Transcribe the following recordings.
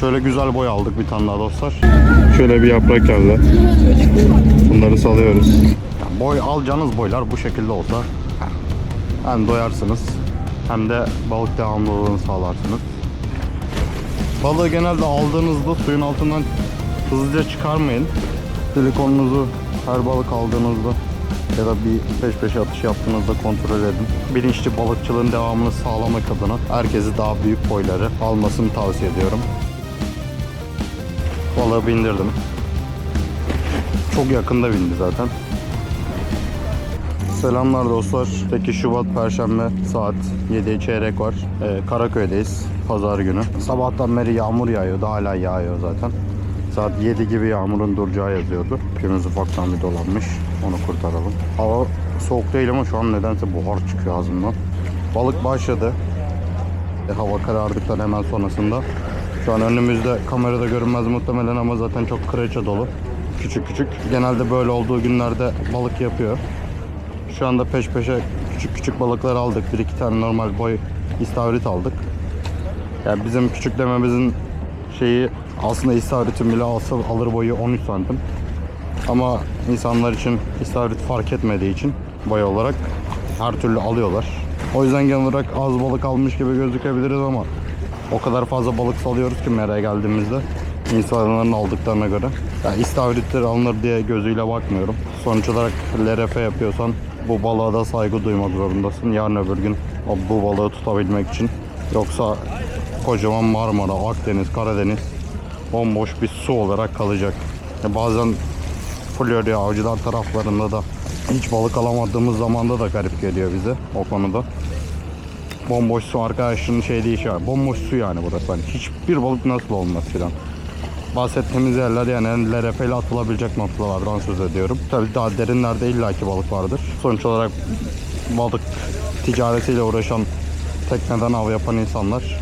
Şöyle güzel boy aldık bir tane daha dostlar. Şöyle bir yaprak geldi. Bunları salıyoruz. Yani boy alacağınız boylar bu şekilde olsa hem doyarsınız hem de balık devamlılığını sağlarsınız. Balığı genelde aldığınızda suyun altından hızlıca çıkarmayın. Silikonunuzu her balık aldığınızda ya da bir peş peşe atış yaptığınızda kontrol edin. Bilinçli balıkçılığın devamını sağlamak adına herkesi daha büyük boyları almasını tavsiye ediyorum. Balığı bindirdim. Çok yakında bindi zaten. Selamlar dostlar. 8 Şubat Perşembe saat 7 çeyrek var. Ee, Karaköy'deyiz. Pazar günü. Sabahtan beri yağmur yağıyordu. Hala yağıyor zaten. Saat 7 gibi yağmurun duracağı yazıyordu. Pimiz ufaktan bir dolanmış. Onu kurtaralım. Hava soğuk değil ama şu an nedense buhar çıkıyor ağzımdan. Balık başladı. E, hava karardıktan hemen sonrasında. Şu an önümüzde kamerada görünmez muhtemelen ama zaten çok kıraça dolu. Küçük küçük. Genelde böyle olduğu günlerde balık yapıyor. Şu anda peş peşe küçük küçük balıklar aldık. Bir iki tane normal boy istavrit aldık. Yani bizim küçük dememizin şeyi aslında istavritin bile asıl alır boyu 13 santim. Ama insanlar için istavrit fark etmediği için boy olarak her türlü alıyorlar. O yüzden genel olarak az balık almış gibi gözükebiliriz ama o kadar fazla balık salıyoruz ki meraya geldiğimizde insanların aldıklarına göre. Yani istavritler alınır diye gözüyle bakmıyorum. Sonuç olarak LRF yapıyorsan bu balığa da saygı duymak zorundasın. Yarın öbür gün bu balığı tutabilmek için. Yoksa kocaman Marmara, Akdeniz, Karadeniz bomboş bir su olarak kalacak. Ya bazen Florya avcılar taraflarında da hiç balık alamadığımız zamanda da garip geliyor bize o konuda. Bomboş su arkadaşının şey değil şey var. Bomboş su yani burası. Hani hiçbir balık nasıl olmaz filan. Bahsettiğimiz yerler yani ile atılabilecek noktalardan söz ediyorum. Tabii daha derinlerde illaki balık vardır. Sonuç olarak balık ticaretiyle uğraşan tekneden av yapan insanlar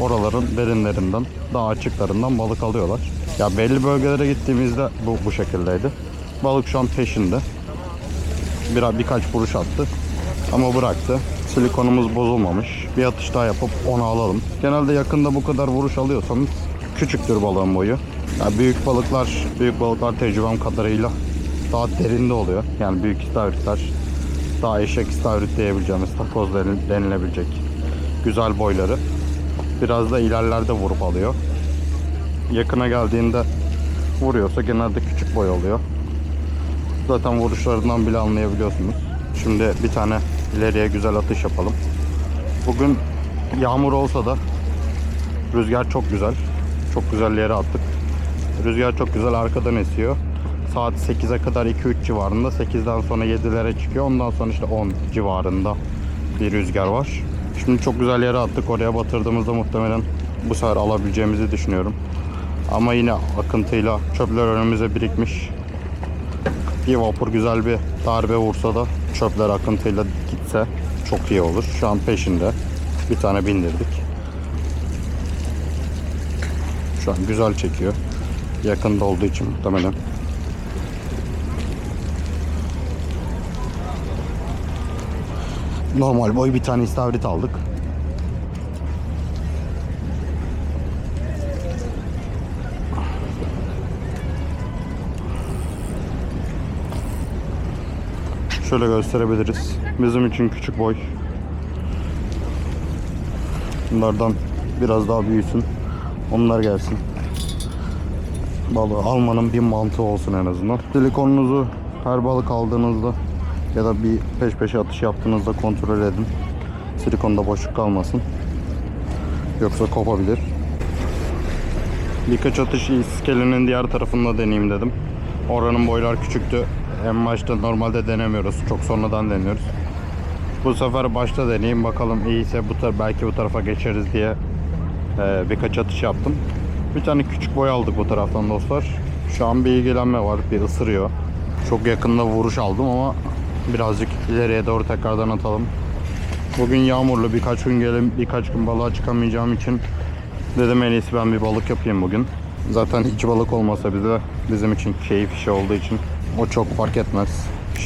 oraların derinlerinden, daha açıklarından balık alıyorlar. Ya belli bölgelere gittiğimizde bu bu şekildeydi. Balık şu an peşinde. Bir, birkaç vuruş attı ama bıraktı. Silikonumuz bozulmamış. Bir atış daha yapıp onu alalım. Genelde yakında bu kadar vuruş alıyorsanız küçüktür balığın boyu. Ya büyük balıklar, büyük balıklar tecrübem kadarıyla daha derinde oluyor. Yani büyük istavritler daha eşek istavrit diyebileceğimiz takoz denil- denilebilecek güzel boyları. Biraz da ilerlerde vurup alıyor. Yakına geldiğinde vuruyorsa genelde küçük boy oluyor. Zaten vuruşlarından bile anlayabiliyorsunuz. Şimdi bir tane ileriye güzel atış yapalım. Bugün yağmur olsa da rüzgar çok güzel. Çok güzel yere attık. Rüzgar çok güzel arkadan esiyor. Saat 8'e kadar 2-3 civarında. 8'den sonra 7'lere çıkıyor. Ondan sonra işte 10 civarında bir rüzgar var. Şimdi çok güzel yere attık. Oraya batırdığımızda muhtemelen bu sefer alabileceğimizi düşünüyorum. Ama yine akıntıyla çöpler önümüze birikmiş. Bir vapur güzel bir darbe vursa da çöpler akıntıyla gitse çok iyi olur. Şu an peşinde. Bir tane bindirdik. Şu an güzel çekiyor. Yakında olduğu için muhtemelen. Normal boy bir tane istavrit aldık. Şöyle gösterebiliriz. Bizim için küçük boy. Bunlardan biraz daha büyüsün. Onlar gelsin. Balığı almanın bir mantığı olsun en azından. Silikonunuzu her balık aldığınızda ya da bir peş peşe atış yaptığınızda kontrol edin. Silikonda boşluk kalmasın. Yoksa kopabilir. Birkaç atış iskelenin diğer tarafında deneyeyim dedim. Oranın boylar küçüktü. En başta normalde denemiyoruz. Çok sonradan deniyoruz. Bu sefer başta deneyeyim bakalım iyiyse bu tar belki bu tarafa geçeriz diye e, birkaç atış yaptım. Bir tane küçük boy aldık bu taraftan dostlar. Şu an bir ilgilenme var. Bir ısırıyor. Çok yakında vuruş aldım ama birazcık ileriye doğru tekrardan atalım. Bugün yağmurlu birkaç gün gelin birkaç gün balığa çıkamayacağım için dedim en iyisi ben bir balık yapayım bugün. Zaten hiç balık olmasa bize bizim için keyif işi olduğu için o çok fark etmez.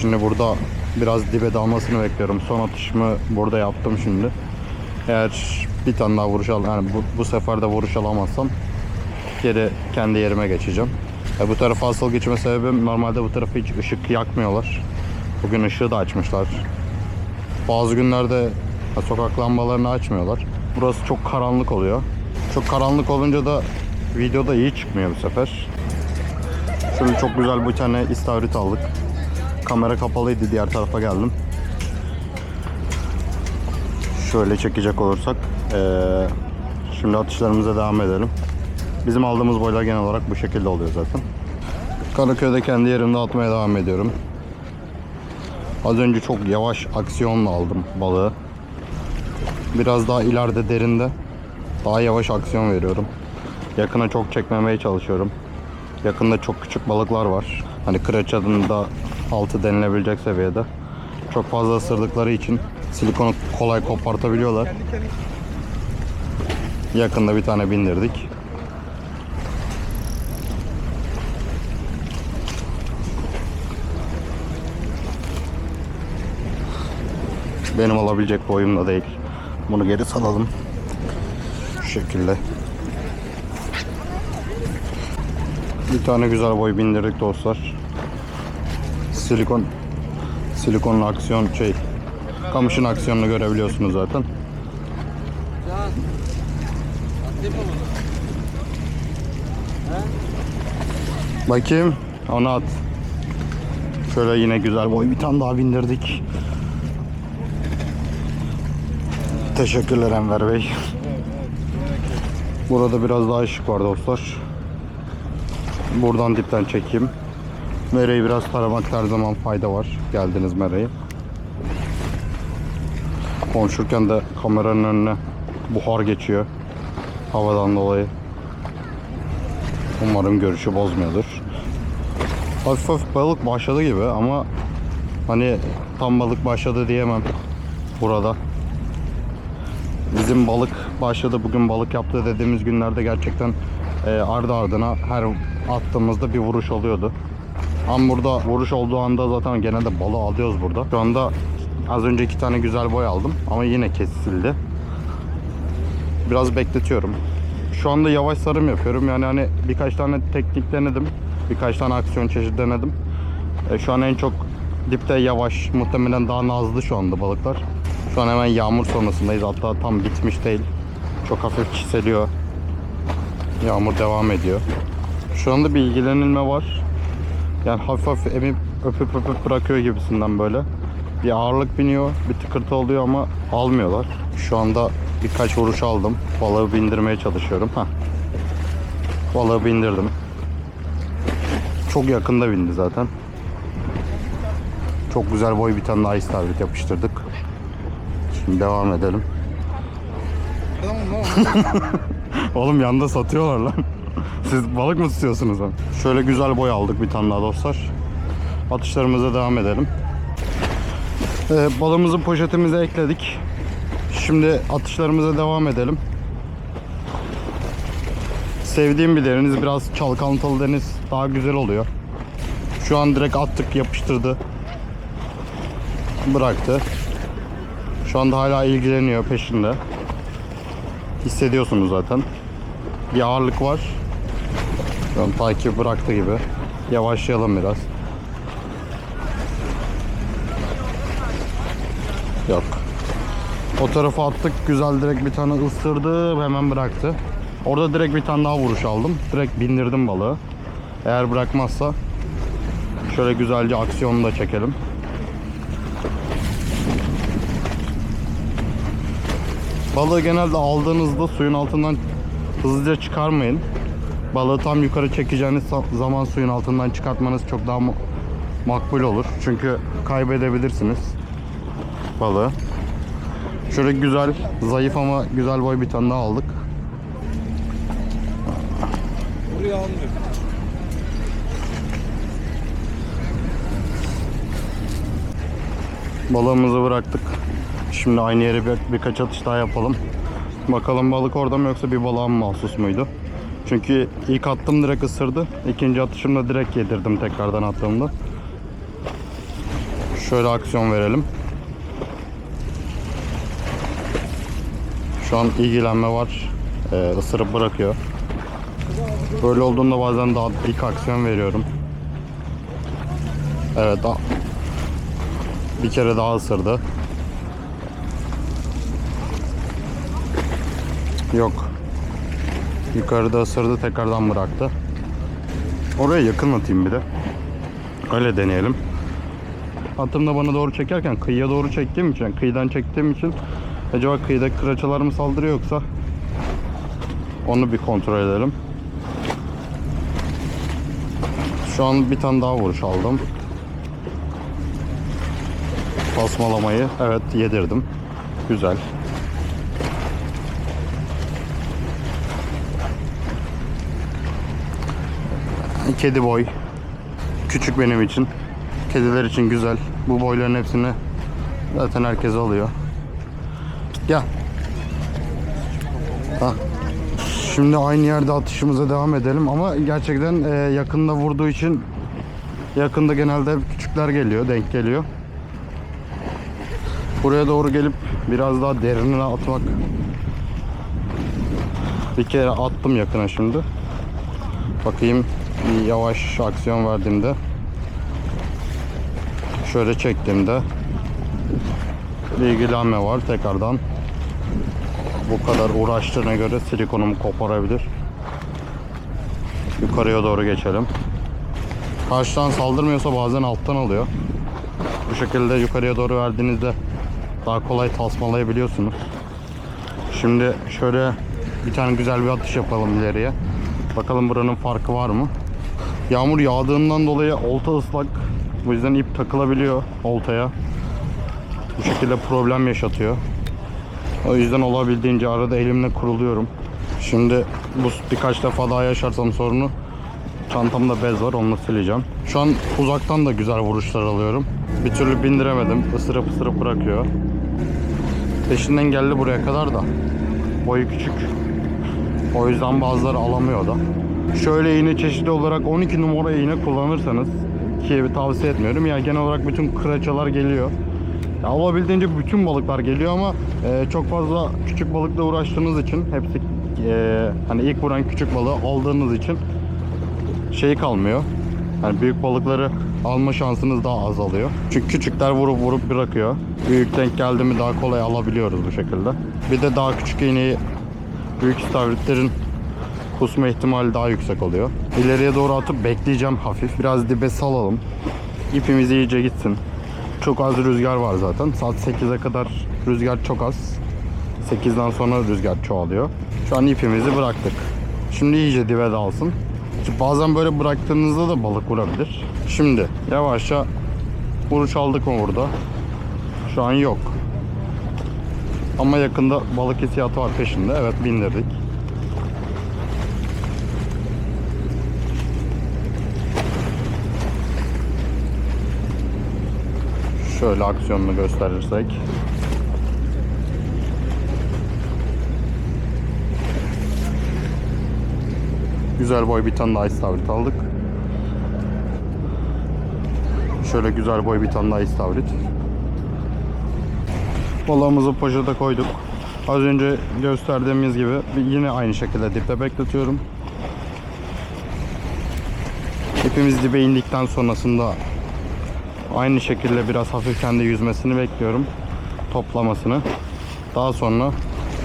Şimdi burada biraz dibe dalmasını bekliyorum. Son atışımı burada yaptım şimdi. Eğer bir tane daha vuruş al yani bu, bu sefer de vuruş alamazsam geri kendi yerime geçeceğim. E, bu tarafa asıl geçme sebebim normalde bu tarafı hiç ışık yakmıyorlar. Bugün ışığı da açmışlar. Bazı günlerde ha, sokak lambalarını açmıyorlar. Burası çok karanlık oluyor. Çok karanlık olunca da videoda iyi çıkmıyor bu sefer. Şöyle çok güzel bir tane istavrit aldık. Kamera kapalıydı diğer tarafa geldim. Şöyle çekecek olursak eee, şimdi atışlarımıza devam edelim. Bizim aldığımız boylar genel olarak bu şekilde oluyor zaten. Karaköy'de kendi yerimde atmaya devam ediyorum. Az önce çok yavaş aksiyonla aldım balığı. Biraz daha ileride derinde daha yavaş aksiyon veriyorum. Yakına çok çekmemeye çalışıyorum. Yakında çok küçük balıklar var. Hani kıraç adında altı denilebilecek seviyede. Çok fazla ısırdıkları için silikonu kolay kopartabiliyorlar. Yakında bir tane bindirdik. Benim alabilecek boyumda değil. Bunu geri salalım. Şu şekilde. Bir tane güzel boy bindirdik dostlar. Silikon silikonun aksiyon şey kamışın aksiyonunu görebiliyorsunuz zaten. Bakayım onu at. Şöyle yine güzel boy bir tane daha bindirdik. Teşekkürler Enver Bey. Burada biraz daha ışık var dostlar. Buradan dipten çekeyim. Mereyi biraz taramakta her zaman fayda var. Geldiniz Mere'yi. Konuşurken de kameranın önüne buhar geçiyor. Havadan dolayı. Umarım görüşü bozmuyordur. Hafif hafif balık başladı gibi ama hani tam balık başladı diyemem burada. Bizim balık başladı bugün balık yaptı dediğimiz günlerde gerçekten e, ardı ardına her attığımızda bir vuruş oluyordu. Ama burada vuruş olduğu anda zaten genelde balığı alıyoruz burada. Şu anda az önce iki tane güzel boy aldım ama yine kesildi. Biraz bekletiyorum. Şu anda yavaş sarım yapıyorum. Yani hani birkaç tane teknik denedim. Birkaç tane aksiyon çeşidi denedim. E, şu an en çok dipte yavaş, muhtemelen daha nazlı şu anda balıklar. Şu an hemen yağmur sonrasındayız. Hatta tam bitmiş değil. Çok hafif çiseliyor. Yağmur devam ediyor. Şu anda bir ilgilenilme var. Yani hafif hafif emip öpüp öpüp bırakıyor gibisinden böyle. Bir ağırlık biniyor, bir tıkırtı oluyor ama almıyorlar. Şu anda birkaç vuruş aldım. Balığı bindirmeye çalışıyorum. Heh. Balığı bindirdim. Çok yakında bindi zaten. Çok güzel boy bir tane daha istavrit yapıştırdık. Şimdi devam edelim. Oğlum yanda satıyorlar lan. Siz balık mı tutuyorsunuz lan? Şöyle güzel boy aldık bir tane daha dostlar. Atışlarımıza devam edelim. Ee, balığımızı poşetimize ekledik. Şimdi atışlarımıza devam edelim. Sevdiğim bir deniz. Biraz çalkantılı deniz daha güzel oluyor. Şu an direkt attık yapıştırdı. Bıraktı. Şu anda hala ilgileniyor peşinde. Hissediyorsunuz zaten. Bir ağırlık var. Şu takip bıraktı gibi. Yavaşlayalım biraz. Yok. O tarafa attık. Güzel direkt bir tane ısırdı. Hemen bıraktı. Orada direkt bir tane daha vuruş aldım. Direkt bindirdim balığı. Eğer bırakmazsa şöyle güzelce aksiyonu da çekelim. Balığı genelde aldığınızda suyun altından hızlıca çıkarmayın. Balığı tam yukarı çekeceğiniz zaman suyun altından çıkartmanız çok daha makbul olur. Çünkü kaybedebilirsiniz balığı. Şöyle güzel, zayıf ama güzel boy bir tane daha aldık. Buraya almıyor. Balığımızı bıraktık. Şimdi aynı yere bir, birkaç atış daha yapalım. Bakalım balık orada mı yoksa bir balığa mı mahsus muydu? Çünkü ilk attım direkt ısırdı. İkinci atışımda direkt yedirdim tekrardan attığımda. Şöyle aksiyon verelim. Şu an ilgilenme var. Ee, ısırıp bırakıyor. Böyle olduğunda bazen daha dik aksiyon veriyorum. Evet bir kere daha ısırdı. Yok. Yukarıda ısırdı tekrardan bıraktı. Oraya yakın atayım bir de. Öyle deneyelim. Atım da bana doğru çekerken kıyıya doğru çektiğim için, kıyıdan çektiğim için acaba kıyıda kıraçalar mı saldırıyor yoksa onu bir kontrol edelim. Şu an bir tane daha vuruş aldım. Tasmalamayı evet yedirdim. Güzel. Kedi boy. Küçük benim için. Kediler için güzel. Bu boyların hepsini zaten herkes alıyor. Gel. Ha. Şimdi aynı yerde atışımıza devam edelim ama gerçekten e, yakında vurduğu için yakında genelde küçükler geliyor, denk geliyor. Buraya doğru gelip biraz daha derinine atmak. Bir kere attım yakına şimdi. Bakayım bir yavaş aksiyon verdiğimde şöyle çektiğimde bir ilgilenme var tekrardan. Bu kadar uğraştığına göre silikonumu koparabilir. Yukarıya doğru geçelim. Karşıdan saldırmıyorsa bazen alttan alıyor. Bu şekilde yukarıya doğru verdiğinizde daha kolay tasmalayabiliyorsunuz. Şimdi şöyle bir tane güzel bir atış yapalım ileriye. Bakalım buranın farkı var mı Yağmur yağdığından dolayı olta ıslak. Bu yüzden ip takılabiliyor oltaya. Bu şekilde problem yaşatıyor. O yüzden olabildiğince arada elimle kuruluyorum. Şimdi bu birkaç defa daha yaşarsam sorunu çantamda bez var onu sileceğim. Şu an uzaktan da güzel vuruşlar alıyorum. Bir türlü bindiremedim. Isırıp ısırıp bırakıyor. Peşinden geldi buraya kadar da. Boyu küçük. O yüzden bazıları alamıyor da. Şöyle iğne çeşidi olarak 12 numara iğne kullanırsanız ki tavsiye etmiyorum. Ya genel olarak bütün kıraçalar geliyor. Ya olabildiğince bütün balıklar geliyor ama e, çok fazla küçük balıkla uğraştığınız için hepsi e, hani ilk vuran küçük balığı aldığınız için şey kalmıyor. Yani büyük balıkları alma şansınız daha azalıyor. Çünkü küçükler vurup vurup bırakıyor. Büyük denk geldi mi daha kolay alabiliyoruz bu şekilde. Bir de daha küçük iğneyi büyük istavritlerin kusma ihtimali daha yüksek oluyor. İleriye doğru atıp bekleyeceğim hafif. Biraz dibe salalım. İpimiz iyice gitsin. Çok az rüzgar var zaten. Saat 8'e kadar rüzgar çok az. 8'den sonra rüzgar çoğalıyor. Şu an ipimizi bıraktık. Şimdi iyice dibe dalsın. Çünkü Bazen böyle bıraktığınızda da balık vurabilir. Şimdi yavaşça vuruş aldık mı burada? Şu an yok. Ama yakında balık hissiyatı var peşinde. Evet bindirdik. Şöyle aksiyonunu gösterirsek. Güzel boy bir tane daha istavrit aldık. Şöyle güzel boy bir tane daha istavrit. Balığımızı poşete koyduk. Az önce gösterdiğimiz gibi yine aynı şekilde dipte bekletiyorum. İpimiz dibe indikten sonrasında Aynı şekilde biraz hafif kendi yüzmesini bekliyorum. Toplamasını. Daha sonra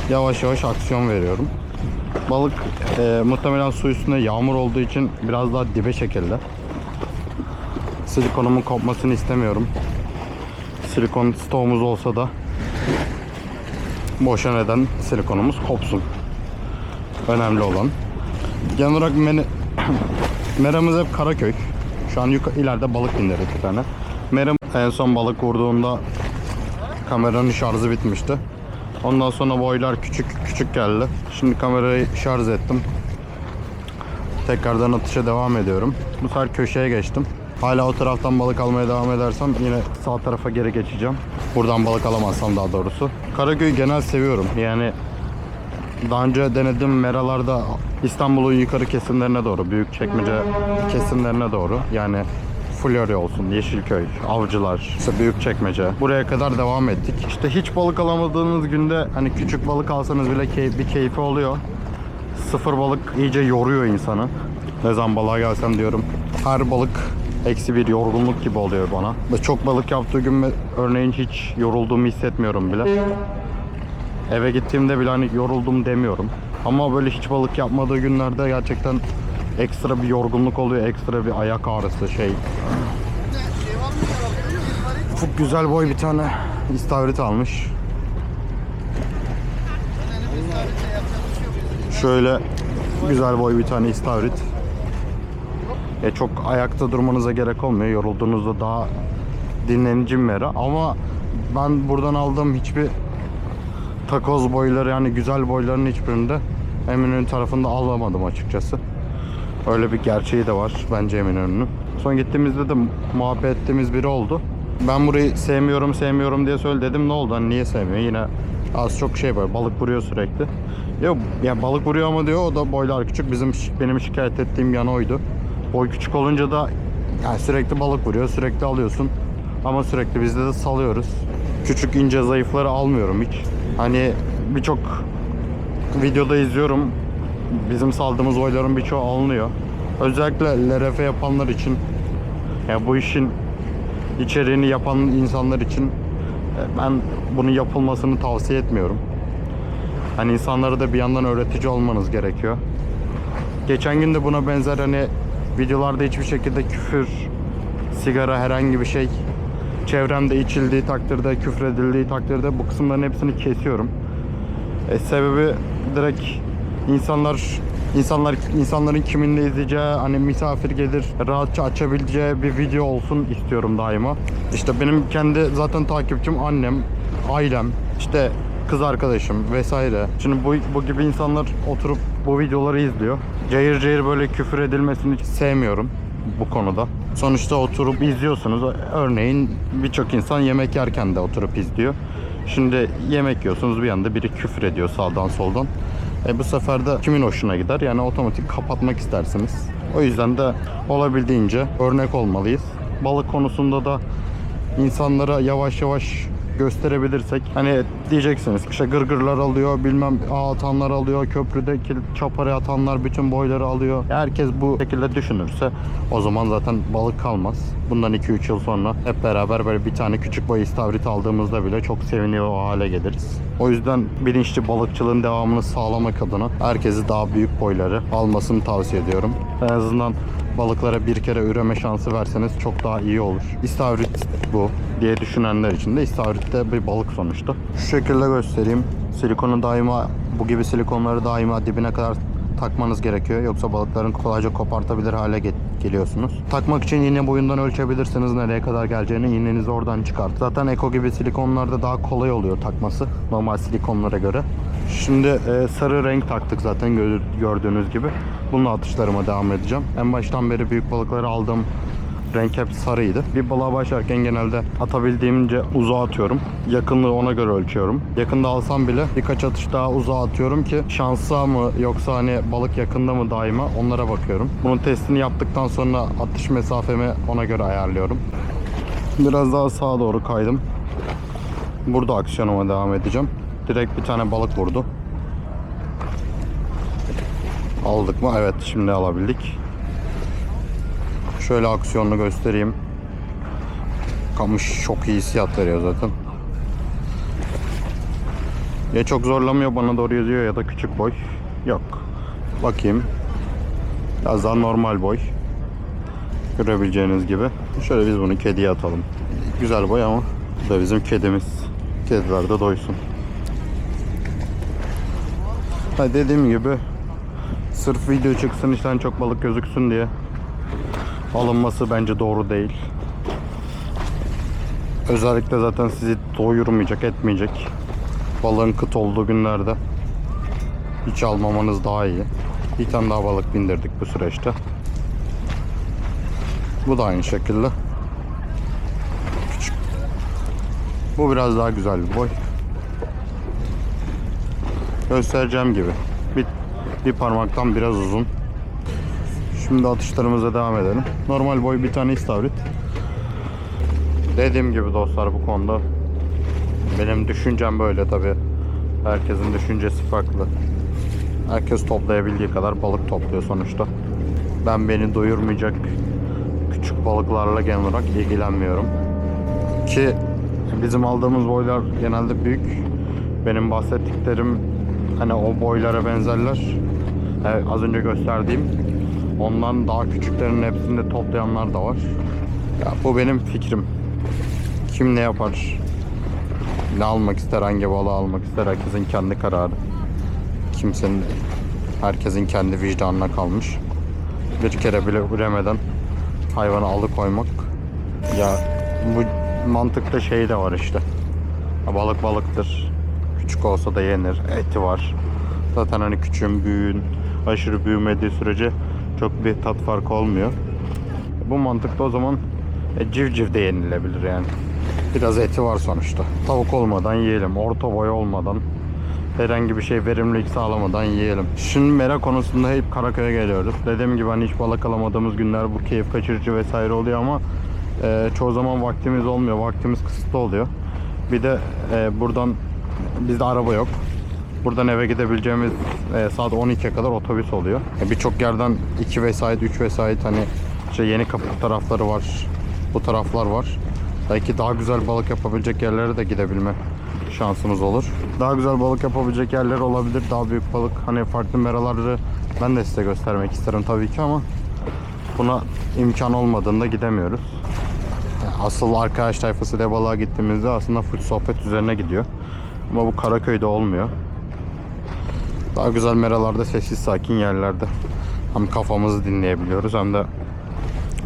yavaş yavaş aksiyon veriyorum. Balık e, muhtemelen su üstünde yağmur olduğu için biraz daha dibe çekildi. Silikonumun kopmasını istemiyorum. Silikon stoğumuz olsa da boşa neden silikonumuz kopsun. Önemli olan. Genel olarak meni, meramız hep Karaköy. Şu an yuka, ileride balık bindirdik bir tane. Meram en son balık vurduğunda kameranın şarjı bitmişti. Ondan sonra boylar küçük küçük geldi. Şimdi kamerayı şarj ettim. Tekrardan atışa devam ediyorum. Bu sefer köşeye geçtim. Hala o taraftan balık almaya devam edersem yine sağ tarafa geri geçeceğim. Buradan balık alamazsam daha doğrusu. Karaköy'ü genel seviyorum. Yani daha önce denedim meralarda İstanbul'un yukarı kesimlerine doğru, büyük çekmece kesimlerine doğru. Yani Florya olsun, Yeşilköy, Avcılar, işte büyük çekmece. Buraya kadar devam ettik. İşte hiç balık alamadığınız günde hani küçük balık alsanız bile key- bir keyfi oluyor. sıfır balık iyice yoruyor insanı. Ne zaman balığa gelsem diyorum her balık eksi bir yorgunluk gibi oluyor bana. Ve çok balık yaptığı gün örneğin hiç yorulduğumu hissetmiyorum bile. Eve gittiğimde bile hani yoruldum demiyorum. Ama böyle hiç balık yapmadığı günlerde gerçekten ekstra bir yorgunluk oluyor. Ekstra bir ayak ağrısı şey. Çok güzel boy bir tane istavrit almış. Şöyle güzel boy bir tane istavrit. E çok ayakta durmanıza gerek olmuyor. Yorulduğunuzda daha dinlenici bir. Ama ben buradan aldığım hiçbir takoz boyları yani güzel boyların hiçbirinde Eminönü tarafında alamadım açıkçası. Öyle bir gerçeği de var bence Eminönü'nün. Son gittiğimizde de muhabbet ettiğimiz biri oldu. Ben burayı sevmiyorum sevmiyorum diye söyle dedim ne oldu hani niye sevmiyor yine az çok şey var balık vuruyor sürekli. Yok yani balık vuruyor ama diyor o da boylar küçük bizim benim şikayet ettiğim yan oydu. Boy küçük olunca da yani sürekli balık vuruyor sürekli alıyorsun ama sürekli bizde de salıyoruz. Küçük ince zayıfları almıyorum hiç. Hani birçok videoda izliyorum. Bizim saldığımız oyların birçoğu alınıyor. Özellikle LRF yapanlar için ya bu işin içeriğini yapan insanlar için e, ben bunun yapılmasını tavsiye etmiyorum. Hani insanlara da bir yandan öğretici olmanız gerekiyor. Geçen gün de buna benzer hani videolarda hiçbir şekilde küfür, sigara herhangi bir şey çevremde içildiği takdirde, küfredildiği takdirde bu kısımların hepsini kesiyorum. E, sebebi direkt insanlar insanlar insanların kiminle izleyeceği hani misafir gelir rahatça açabileceği bir video olsun istiyorum daima. İşte benim kendi zaten takipçim annem, ailem, işte kız arkadaşım vesaire. Şimdi bu, bu gibi insanlar oturup bu videoları izliyor. Cayır cayır böyle küfür edilmesini hiç sevmiyorum bu konuda. Sonuçta oturup izliyorsunuz. Örneğin birçok insan yemek yerken de oturup izliyor. Şimdi yemek yiyorsunuz bir anda biri küfür ediyor sağdan soldan. E bu sefer de kimin hoşuna gider? Yani otomatik kapatmak istersiniz. O yüzden de olabildiğince örnek olmalıyız. Balık konusunda da insanlara yavaş yavaş gösterebilirsek hani diyeceksiniz işte gırgırlar alıyor bilmem ağ atanlar alıyor köprüdeki çaparı atanlar bütün boyları alıyor. Herkes bu şekilde düşünürse o zaman zaten balık kalmaz. Bundan 2-3 yıl sonra hep beraber böyle bir tane küçük boy istavrit aldığımızda bile çok seviniyor o hale geliriz. O yüzden bilinçli balıkçılığın devamını sağlamak adına herkesi daha büyük boyları almasını tavsiye ediyorum. En azından balıklara bir kere üreme şansı verseniz çok daha iyi olur. İstavrit bu diye düşünenler için de istavrit de bir balık sonuçta. Şu şekilde göstereyim. Silikonu daima bu gibi silikonları daima dibine kadar takmanız gerekiyor. Yoksa balıkların kolayca kopartabilir hale ge- geliyorsunuz. Takmak için iğne boyundan ölçebilirsiniz nereye kadar geleceğini. İğnenizi oradan çıkart. Zaten Eko gibi silikonlarda daha kolay oluyor takması normal silikonlara göre. Şimdi e, sarı renk taktık zaten gö- gördüğünüz gibi. Bununla atışlarıma devam edeceğim. En baştan beri büyük balıkları aldığım renk hep sarıydı. Bir balığa başlarken genelde atabildiğimce uzağa atıyorum. Yakınlığı ona göre ölçüyorum. Yakında alsam bile birkaç atış daha uzağa atıyorum ki şansa mı yoksa hani balık yakında mı daima onlara bakıyorum. Bunun testini yaptıktan sonra atış mesafemi ona göre ayarlıyorum. Biraz daha sağa doğru kaydım. Burada aksiyonuma devam edeceğim. Direkt bir tane balık vurdu. Aldık mı? Evet şimdi alabildik. Şöyle aksiyonunu göstereyim. Kamış çok iyi hissiyat veriyor zaten. Ya çok zorlamıyor bana doğru yazıyor ya da küçük boy. Yok. Bakayım. Biraz daha normal boy. Görebileceğiniz gibi. Şöyle biz bunu kediye atalım. Güzel boy ama bu da bizim kedimiz. Kediler de doysun. Ha dediğim gibi sırf video çıksın işten çok balık gözüksün diye alınması bence doğru değil. Özellikle zaten sizi doyurmayacak, etmeyecek. Balığın kıt olduğu günlerde hiç almamanız daha iyi. Bir tane daha balık bindirdik bu süreçte. Bu da aynı şekilde. Küçük. Bu biraz daha güzel bir boy. Göstereceğim gibi. Bir, bir parmaktan biraz uzun. Şimdi atışlarımıza devam edelim. Normal boy bir tane istavrit. Dediğim gibi dostlar bu konuda benim düşüncem böyle tabi. Herkesin düşüncesi farklı. Herkes toplayabildiği kadar balık topluyor sonuçta. Ben beni doyurmayacak küçük balıklarla genel olarak ilgilenmiyorum. Ki bizim aldığımız boylar genelde büyük. Benim bahsettiklerim hani o boylara benzerler. Evet, az önce gösterdiğim ondan daha küçüklerin hepsini de toplayanlar da var. Ya bu benim fikrim. Kim ne yapar? Ne almak ister, hangi balığı almak ister herkesin kendi kararı. Kimsenin, herkesin kendi vicdanına kalmış. Bir kere bile üremeden hayvanı alıkoymak. Ya bu mantıkta şey de var işte. Balık balıktır. Küçük olsa da yenir. Eti var. Zaten hani küçüğün büyüğün aşırı büyümediği sürece çok bir tat farkı olmuyor. Bu mantıkta o zaman e, civciv de yenilebilir yani. Biraz eti var sonuçta. Tavuk olmadan yiyelim. Orta boy olmadan herhangi bir şey verimlilik sağlamadan yiyelim. Şimdi mera konusunda hep Karaköy'e geliyoruz. Dediğim gibi hani hiç balık alamadığımız günler bu keyif kaçırıcı vesaire oluyor ama e, çoğu zaman vaktimiz olmuyor. Vaktimiz kısıtlı oluyor. Bir de e, buradan bizde araba yok. Buradan eve gidebileceğimiz e, saat 12'ye kadar otobüs oluyor. E, Birçok yerden 2 vesait, 3 vesait hani işte yeni kapı tarafları var. Bu taraflar var. Belki daha güzel balık yapabilecek yerlere de gidebilme şansımız olur. Daha güzel balık yapabilecek yerler olabilir. Daha büyük balık. Hani farklı meraları ben de size göstermek isterim tabii ki ama buna imkan olmadığında gidemiyoruz. Asıl arkadaş tayfası ile balığa gittiğimizde aslında full sohbet üzerine gidiyor. Ama bu Karaköy'de olmuyor. Daha güzel meralarda sessiz sakin yerlerde hem kafamızı dinleyebiliyoruz hem de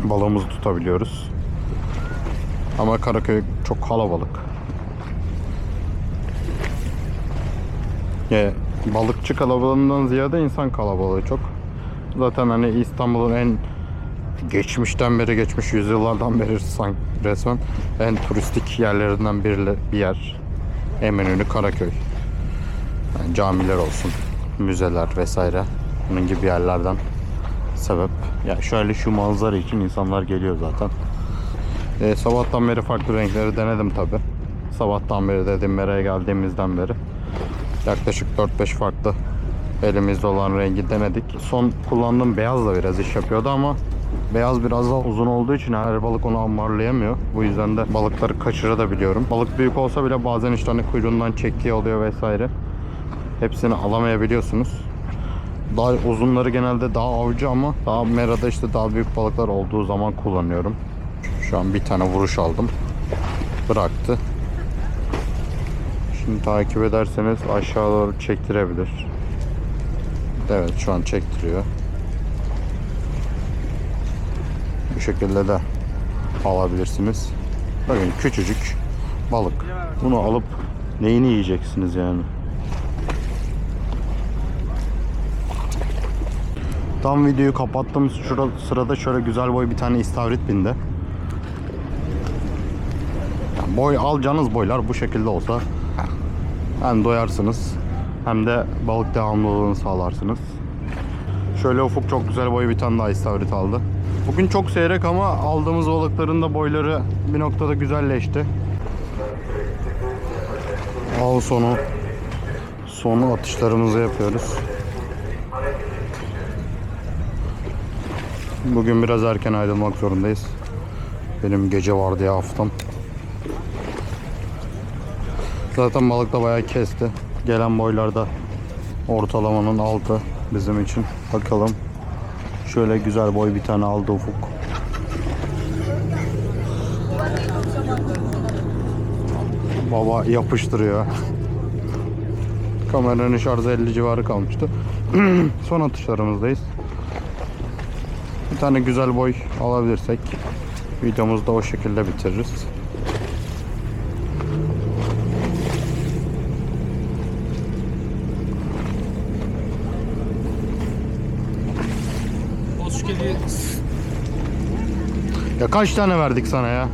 balığımızı tutabiliyoruz. Ama Karaköy çok kalabalık. Ya, balıkçı kalabalığından ziyade insan kalabalığı çok. Zaten hani İstanbul'un en geçmişten beri geçmiş yüzyıllardan beri sanki resmen en turistik yerlerinden biri bir yer. Eminönü Karaköy. Yani camiler olsun, müzeler vesaire bunun gibi yerlerden sebep. Ya şöyle şu manzara için insanlar geliyor zaten. E, sabahtan beri farklı renkleri denedim tabi. Sabahtan beri dedim meraya geldiğimizden beri. Yaklaşık 4-5 farklı elimizde olan rengi denedik. Son kullandığım beyaz da biraz iş yapıyordu ama beyaz biraz daha uzun olduğu için her balık onu ambarlayamıyor. Bu yüzden de balıkları kaçırabiliyorum. Balık büyük olsa bile bazen işte hani kuyruğundan çektiği oluyor vesaire. Hepsini alamayabiliyorsunuz. Daha uzunları genelde daha avcı ama daha merada işte daha büyük balıklar olduğu zaman kullanıyorum. Şu an bir tane vuruş aldım. Bıraktı. Şimdi takip ederseniz aşağı doğru çektirebilir. Evet şu an çektiriyor. Bu şekilde de alabilirsiniz. Bakın küçücük balık. Bunu alıp neyini yiyeceksiniz yani? Tam videoyu kapattığım şurada, sırada şöyle güzel boy bir tane istavrit bindi. Yani boy alacağınız boylar bu şekilde olsa hem doyarsınız hem de balık devamlılığını sağlarsınız. Şöyle ufuk çok güzel boy bir tane daha istavrit aldı. Bugün çok seyrek ama aldığımız balıkların da boyları bir noktada güzelleşti. Al sonu sonu atışlarımızı yapıyoruz. Bugün biraz erken ayrılmak zorundayız. Benim gece vardı ya haftam. Zaten balık da bayağı kesti. Gelen boylarda ortalamanın altı bizim için. Bakalım. Şöyle güzel boy bir tane aldı ufuk. Baba yapıştırıyor. Kameranın şarjı 50 civarı kalmıştı. Son atışlarımızdayız. Bir tane güzel boy alabilirsek videomuzu da o şekilde bitiririz. Kaç tane verdik sana ya?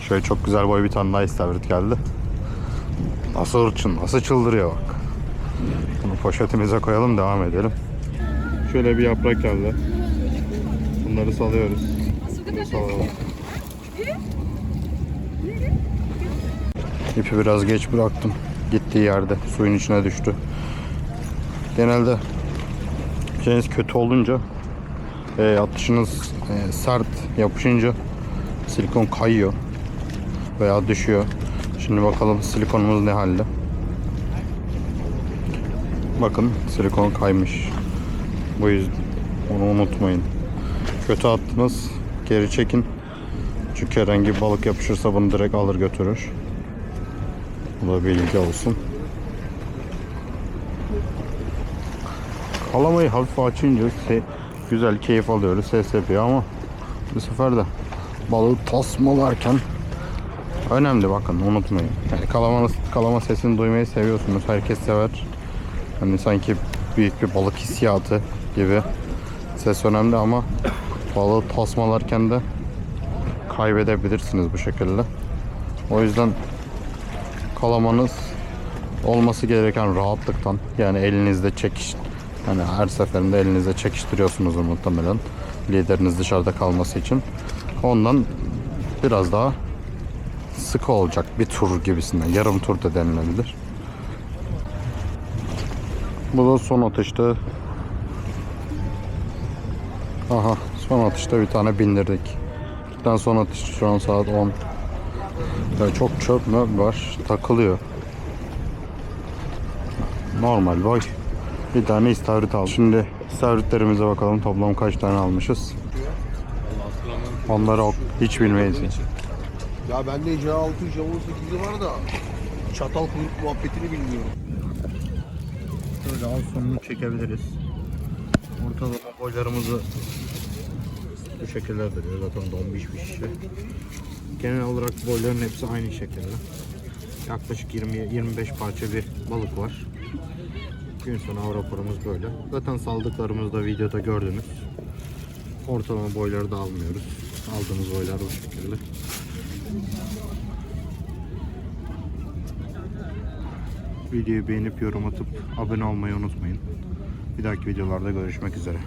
Şöyle çok güzel boy bir tane daha istavrit geldi. Nasıl hırçın, nasıl çıldırıyor bak. Bunu poşetimize koyalım devam edelim. Şöyle bir yaprak geldi. Bunları salıyoruz. Bunu salalım. İpi biraz geç bıraktım. gittiği yerde suyun içine düştü. Genelde şeyiniz kötü olunca e, atışınız e, sert yapışınca silikon kayıyor veya düşüyor. Şimdi bakalım silikonumuz ne halde. Bakın silikon kaymış. Bu yüzden onu unutmayın. Kötü attınız geri çekin. Çünkü herhangi bir balık yapışırsa bunu direkt alır götürür. Bu da bilgi olsun. Kalamayı hafif açınca güzel keyif alıyoruz ses yapıyor ama bu sefer de balığı tasmalarken önemli bakın unutmayın. Yani kalama, kalama sesini duymayı seviyorsunuz. Herkes sever. Hani sanki büyük bir balık hissiyatı gibi. Ses önemli ama balığı tasmalarken de kaybedebilirsiniz bu şekilde. O yüzden kalamanız olması gereken rahatlıktan yani elinizde çekiş hani her seferinde elinizde çekiştiriyorsunuz muhtemelen lideriniz dışarıda kalması için. Ondan biraz daha sıkı olacak bir tur gibisinden. Yarım tur da denilebilir. Bu da son atıştı. Aha son atışta bir tane bindirdik. Gittikten son atış şu an saat 10. Ya çok çöp mü var takılıyor. Normal boy. Bir tane istavrit al. Şimdi istavritlerimize bakalım toplam kaç tane almışız. Onları hiç bilmeyiz. Ya bende J6, J18'i var da çatal kuyruk muhabbetini bilmiyorum. Şöyle al sonunu çekebiliriz. Ortalama boylarımızı bu şekilde duruyor. Zaten donmuş bir şişe. Genel olarak boyların hepsi aynı şekilde. Yaklaşık 20-25 parça bir balık var. Gün sonu av raporumuz böyle. Zaten saldıklarımızı da videoda gördünüz. Ortalama boyları da almıyoruz. Aldığımız boylar bu şekilde. Videoyu beğenip yorum atıp abone olmayı unutmayın. Bir dahaki videolarda görüşmek üzere.